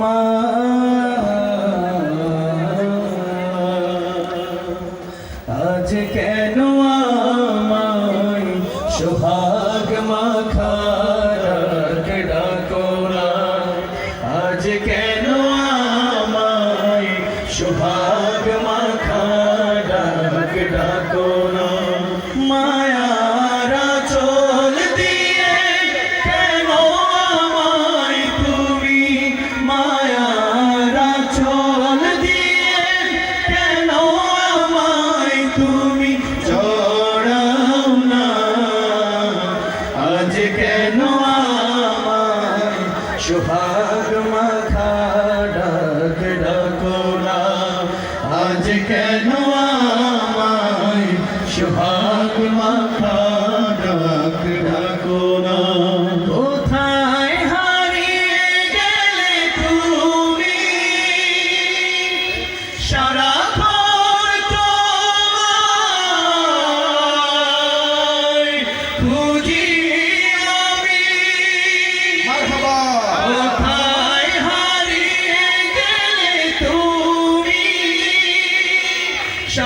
মা। আজ কেন আমায় সোহাগ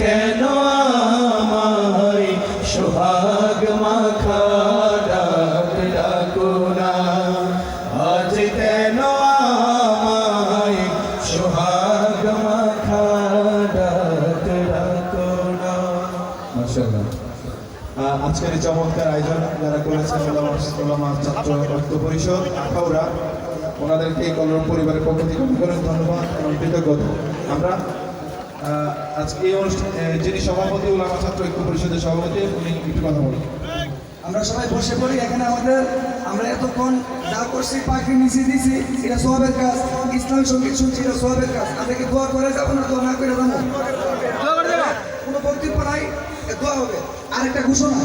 কেন আমায় সোহাগ মাখা ডাক ডাকো আজ কেন আমায় সোহাগ মাখা ডাক ডাকো মাশাআল্লাহ। আজকের চমৎকার আয়োজন যারা করেছেন ছাত্র ঐক্য পরিষদ আখাউড়া ওনাদেরকে এই কলরব পরিবারের পক্ষ থেকে ধন্যবাদ কৃতজ্ঞতা। আমরা আজকে এই অনুষ্ঠানে যিনি সভাপতি আমার ছাত্র ঐক্য পরিষদের সভাপতি উনি একটু কথা বলুন। আমরা সবাই বসে পড়ি এখানে আমাদের আমরা এতক্ষণ যা করছি পাখি নিচে দিছি এটা সোহাবের কাজ। ইসলাম সংগীত শুনছি এটা সবের কাজ। আমাদেরকে দোয়া করে যাব না দোয়া না করে যাব। কোনো বক্তব্য নাই এ দোয়া হবে। আরেকটা ঘোষণা।